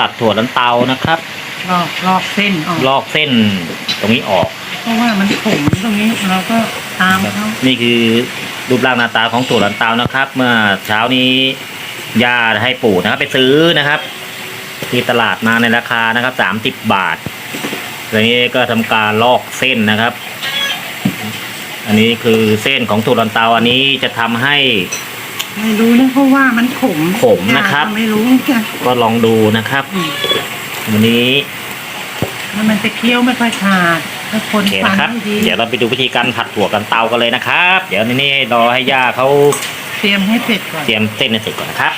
ตัดถั่วลันเตานะครับ ลอกลอกเส้นออกลอกเส้นตรงนี้ออกเพราะว่ามันขมตรงนี้เราก็ตามเขานี่คือรูปร่างหน้าตาของถั่วลันเตานะครับ เมื่อเช้านี้ย่าให้ปู่นะครับ ไปซื้อนะครับ ที่ตลาดมาในราคานะครับสามสิบบาททีนี้ก็ทำการลอกเส้นนะครับ อันนี้คือเส้นของถั่วลันเตาอันนี้จะทำให้ ไม่รู้นะเพราะว่ามันขมขมนะครับ ยายก็ไม่รู้จ้ะก็ลองดูนะครับอืมวันนี้แล้วมันจะเคี้ยวไม่ค่อยขาดถ้าคนโอเคฟังนะครับให้ดีเดี๋ยวเราไปดูวิธีการผัดถั่วกันเตากันเลยนะครับ เดี๋ยวนี่รอให้ย่าเขาเตรียมให้เสร็จก่อน เตรียมเส้นให้เสร็จก่อนนะครับ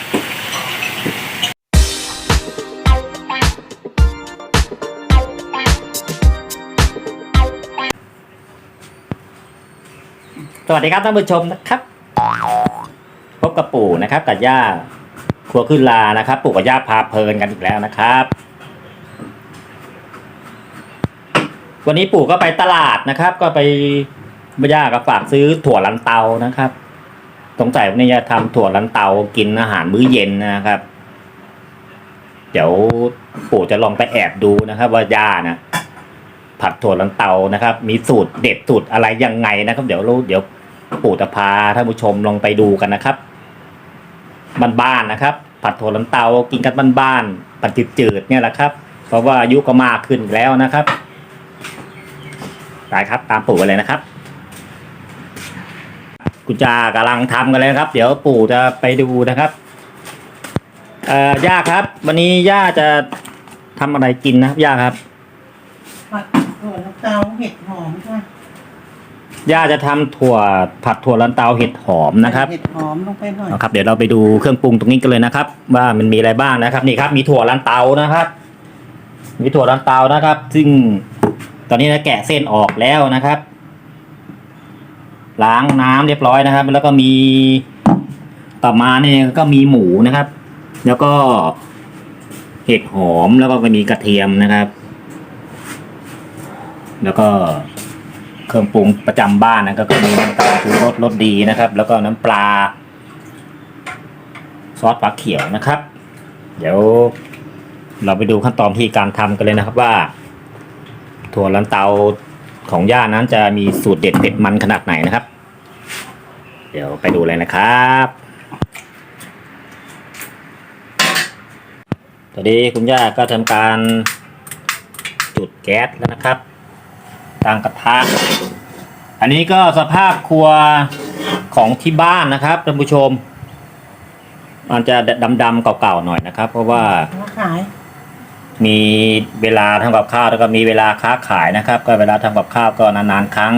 สวัสดีครับท่านผู้ชมนะครับพบกับ ปู่นะครับกับย่าครัวขึ้นลานะครับ ปู่กับย่าพาเพลินกันอีกแล้วนะครับ วันนี้ปู่ก็ไปตลาดนะครับ ก็ไปย่าก็ฝากซื้อถั่วลันเตานะครับสงสัยวันนี้จะทำถั่วลันเตากินอาหารมื้อเย็นนะครับ เดี๋ยวปู่จะลองไปแอบดูนะครับ ว่าย่านะผัดถั่วลันเตานะครับ มีสูตรเด็ดสูตรอะไรยังไงนะครับ เดี๋ยวเดี๋ยวปู่จะพาท่านผู้ชมลองไปดูกันนะครับ บ้านๆนะครับ ผัดถั่วลันเตากินกันบ้านๆผัดจืดๆเนี่ยแหละครับ เพราะว่าอายุก็มากขึ้นแล้วนะครับได้ครับตามปู่ไปเลยนะครับคุณจากำลังทำกันเลยครับ เดี๋ยวปู่จะไปดูนะครับเอ่อย่าครับ วันนี้ย่าจะทำอะไรกินนะครับย่าครับผัดถั่วลันเตาเห็ดหอมค่ะ ย่าจะทำถั่วผัดถั่วลันเตาเห็ดหอมนะครับเห็ดหอมลงไปหน่อย นะครับ เดี๋ยวเราไปดูเครื่องปรุงตรงนี้กันเลยนะครับ ว่ามันมีอะไรบ้างนะครับ นี่ครับ มีถั่วลันเตานะครับ มีถั่วลันเตานะครับ ซึ่งตอนนี้นะแกะเส้นออกแล้วนะครับ ล้างน้ำเรียบร้อยนะครับ แล้วก็มีต่อมาเนี่ยก็มีหมูนะครับ แล้วก็เห็ดหอมแล้วก็มีกระเทียมนะครับ แล้วก็ เครื่องปรุงประจำบ้านนะครับก็มีน้ำตาลชูรสรสดีนะครับ แล้วก็น้ำปลา ซอสปลาเขียวนะครับ เดี๋ยวเราไปดูขั้นตอนที่การทำกันเลยนะครับว่า ถั่วลันเตาของย่านั้นจะมีสูตรเด็ดเผ็ดมันขนาดไหนนะครับ เดี๋ยวไปดูเลยนะครับตอนนี้คุณย่าก็ทำการจุดแก๊สแล้วนะครับ ตั้งกระทะอันนี้ก็สภาพครัวของที่บ้านนะครับท่านผู้ชม มันจะดำๆเก่าๆหน่อยนะครับ เพราะว่ามาขายมีเวลาทำกับข้าวแล้วก็มีเวลาค้าขายนะครับ ก็เวลาทำกับข้าวก็นานๆครั้ง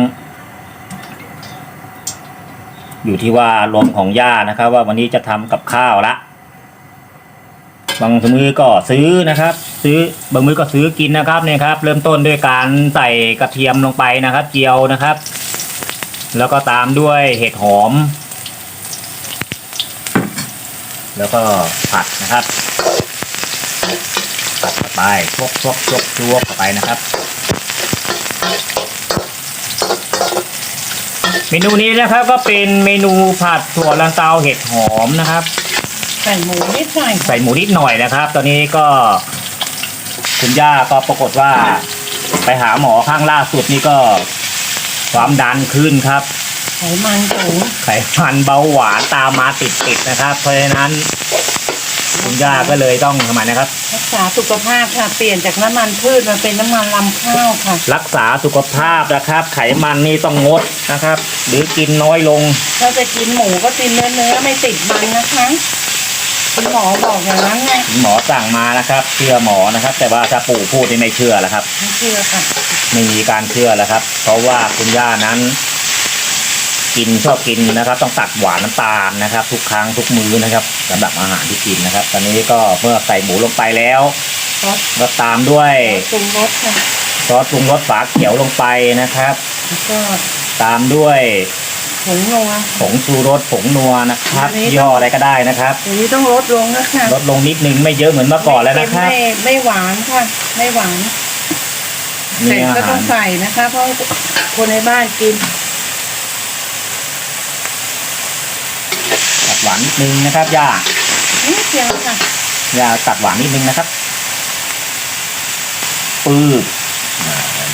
อยู่ที่ว่าลมณ์ของย่านะครับ ว่าวันนี้จะทำกับข้าวละ บางมือก็ซื้อนะครับ ซื้อบางมือก็ซื้อกินนะครับเนี่ยครับ เริ่มต้นด้วยการใส่กระเทียมลงไปนะครับ เจียวนะครับ แล้วก็ตามด้วยเห็ดหอม แล้วก็ผัดนะครับตัดไปชวกชวกชวกชวกไปนะครับเมนูนี้นะครับก็เป็นเมนูผัดถั่วลันเตาเห็ดหอมนะครับ ใส่หมูนิดหน่อยใส่หมูนิดหน่อยนะครับ ตอนนี้ก็ คุณย่าก็ปรากฏว่า ไปหาหมอข้างล่าสุดนี่ก็ ความดันขึ้นครับ ไขมันสูงไขมันเบาหวานตามมาติดๆนะครับ เพราะฉะนั้น คุณย่าก็เลยต้องทำไมนะครับ รักษาสุขภาพค่ะ เปลี่ยนจากน้ำมันพืชมาเป็นน้ำมันลำข้าวค่ะ รักษาสุขภาพนะครับ ไขมันนี่ต้องงดนะครับ หรือกินน้อยลง ถ้าจะกินหมูก็กินเนื้อเนื้อไม่ติดมันนะคะ คุณหมอบอกอย่างนั้นไงหมอสั่งมานะครับเชื่อหมอนะครับ แต่ว่าถ้าปู่พูดนี่ไม่เชื่อแล้วครับ ไม่เชื่อค่ะไม่มีการเชื่อแล้วครับ เพราะว่าคุณย่านั้น กินชอบกินนะครับ ต้องตัดหวานน้ำตาลนะครับ ทุกครั้งทุกมื้อนะครับสำหรับอาหารที่กินนะครับ ตอนนี้ก็เมื่อใส่หมูลงไปแล้วซอสก็ตามด้วยปรุงรสค่ะซอสปรุงรสฝาเขียวลงไปนะครับ แล้วก็ตามด้วย ผงนัวผงชูรสผงนัวนะครับอันนี้ ย่ห้ออะไรก็ได้นะครับ อย่างนี้ต้องลดลงนะคะลดลงนิดนึงไม่เยอะเหมือนเมื่อก่อนแล้วนะครับ ไม่ไม่หวานค่ะ ไม่หวานมีแต่อาก็ต้หาองรใส่นะคะ เพราะคนในบ้านกินตัดหวานนิดนึงนะครับย่านิดเดียวค่ะย่าตัดหวานนิดนึงนะครับปื้บอ่า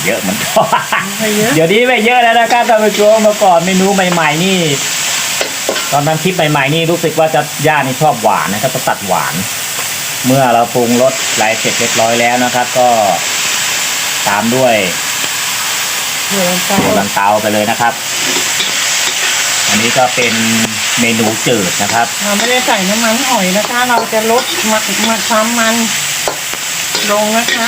เยอะเหมือนกันไปเยอะ เดี๋ยวนี้ไม่เยอะแล้วนะครับท่านผู้ชมเมื่อก่อนเมนูใหม่ ๆ นี่ ตอนนั้นคลิปใหม่ ๆ นี่รู้สึกว่าจะย่านี่ชอบหวานนะครับจะตัดหวาน เมื่อเราปรุงรสไรเสร็จเรียบร้อยแล้วนะครับ ก็ตามด้วยเดี๋ยวจะถั่วลันเตาไปเลยนะครับ อันนี้ก็เป็นเมนูจืดนะครับเราไม่ได้ใส่น้ำมันหอยนะคะ เราจะลดมามาความมันลงนะคะ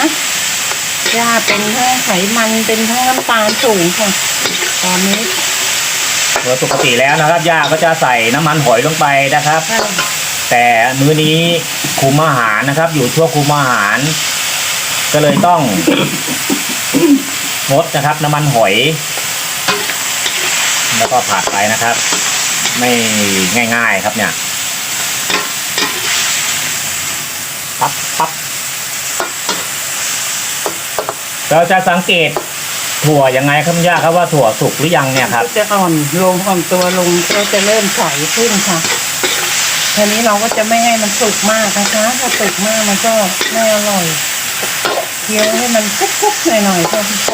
ย่าเป็นทั้งไขมันเป็นทั้งน้ำตาลสูงค่ะ ตอนนี้โดยปกติแล้วนะครับย่าก็จะใส่น้ำมันหอยลงไปนะครับถ้าแต่มื้อนี้คุมอาหารนะครับ อยู่ช่วงคุมอาหาร ก็เลยต้องงดนะครับ น้ำมันหอย แล้วก็ผัดไปนะครับ ไม่ง่าย ๆ ครับเนี่ยปั๊บปั๊บ เราจะสังเกตถั่วยังไงครับย่าครับว่าถั่วสุกหรือยังเนี่ยครับ ก็จะอ่อนลงอ่อนตัวลงก็จะเริ่มใสขึ้นค่ะทีนี้เราก็จะไม่ให้มันสุกมากนะคะถ้าสุกมากมันก็ไม่อร่อยเคี้ยวให้มันคุกๆหน่อยๆค่ะพี่โป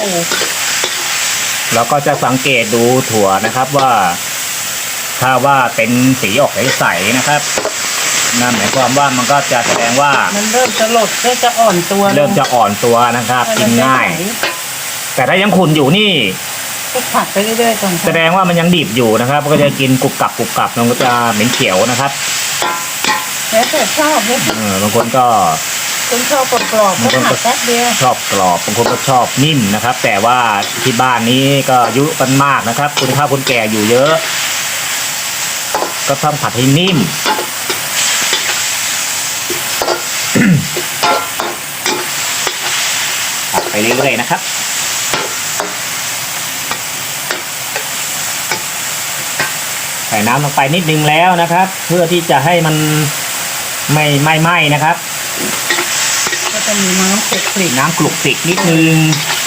แล้วก็จะสังเกตดูถั่วนะครับว่า ถ้าว่าเป็นสีออกใสๆนะครับ นั่นหมายความว่ามันก็จะแสดงว่ามันเริ่มจะหลดก็จะอ่อนตัวลงเริ่มจะอ่อนตัวนะครับกินง่าย แต่ถ้ายังขุนอยู่นี่ก็ผัดไปเรื่อยๆก่อนแสดงว่ามันยังดิบอยู่นะครับ ก็จะกินกรุบกรับกรุบกรับมันก็จะเหม็นเขียวนะครับแล้วแต่ชอบเลยเออบางคนก็คุณชอบกรอบๆก็ผัดแป๊บเดียวชอบกรอบบางคนก็ชอบนิ่มนะครับ แต่ว่าที่บ้านนี้ก็อายุกันมากนะครับ คุณข้าวคุณแก่อยู่เยอะ ก็ต้องผัดให้นิ่ม ผัด ไปเรื่อยๆนะครับใส่น้ำลงไปนิดนึงแล้วนะครับ เพื่อที่จะให้มันไม่ไหม้ไหม้นะครับ ก็จะมีน้ำเกล็ดน้ำกลุกคลิกนิดนึง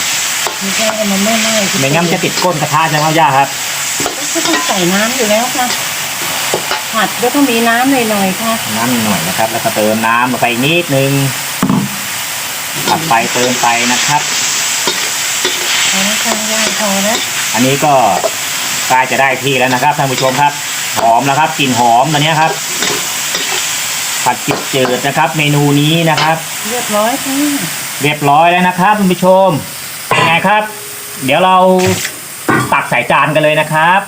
ๆไม่ใช่ให้มันไม่ไหม้ไม่งั้นมันจะติดก้นกระทะจะเข้ายากครับ ก็ต้องใส่น้ำอยู่แล้วค่ะผัดก็ต้องมีน้ำหน่อยๆค่ะ น้ำหน่อยนะครับ แล้วก็เติมน้ำลงไปนิดนึง ผัดไปเติมไปนะครับเอาละค่ะย่างพอแล้วอันนี้ก็ใกล้จะได้ที่แล้วนะครับท่านผู้ชมครับ หอมแล้วครับกลิ่นหอมตอนนี้ยครับ ผัดจิบจืดนะครับ เมนูนี้นะครับ เรียบร้อยค่ะเรียบร้อยแล้วนะครับท่านผู้ชมเป็นไงครับ เดี๋ยวเราตักใส่จานกันเลยนะครับ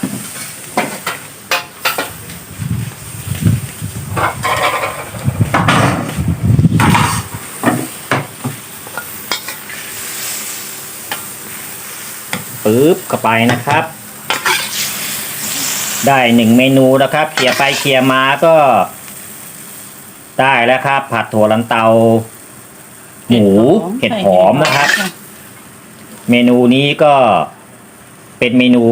ปึ๊บเข้าไปนะครับ ได้หนึ่งเมนูนะครับเคลียร์ไปเคลียร์มาก็ ได้แล้วครับ ผัดถั่วลันเตา หมูเห็ดหอมนะครับ เมนูนี้ก็เป็นเมนู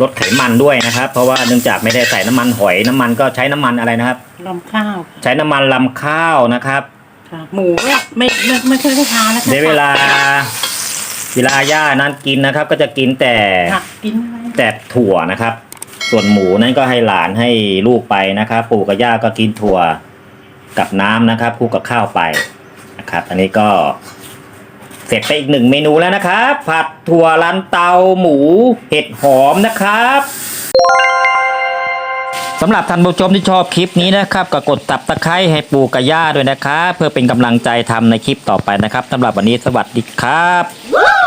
ลดไขมันด้วยนะครับ เพราะว่าเนื่องจากไม่ได้ใส่น้ำมันหอยน้ำมันก็ใช้น้ำมันอะไรนะครับลำข้าว ใช้น้ำมันลำข้าวนะครับค่ะหมูก็ไม่ไม่ไม่เคยได้ทานแล้วค่ะในเวลา เวลาย่านั้นกินนะครับ ก็จะกินแต่ผักกินอะไรแต่ถั่วนะครับ ส่วนหมูนั้นก็ให้หลานให้ลูกไปนะครับ ปู่กับย่าก็กินถั่วกับน้ำนะครับคู่กับข้าวไปนะครับ อันนี้ก็ เสร็จไปอีกหนึ่งเมนูแล้วนะครับ ผัดถั่วลันเตาหมูเห็ดหอมนะครับสำหรับท่านผู้ชมที่ชอบคลิปนี้นะครับก็กดตับตะไคร้ให้ปู่กับย่าด้วยนะครับเพื่อเป็นกำลังใจทำในคลิปต่อไปนะครับสำหรับวันนี้สวัสดีครับ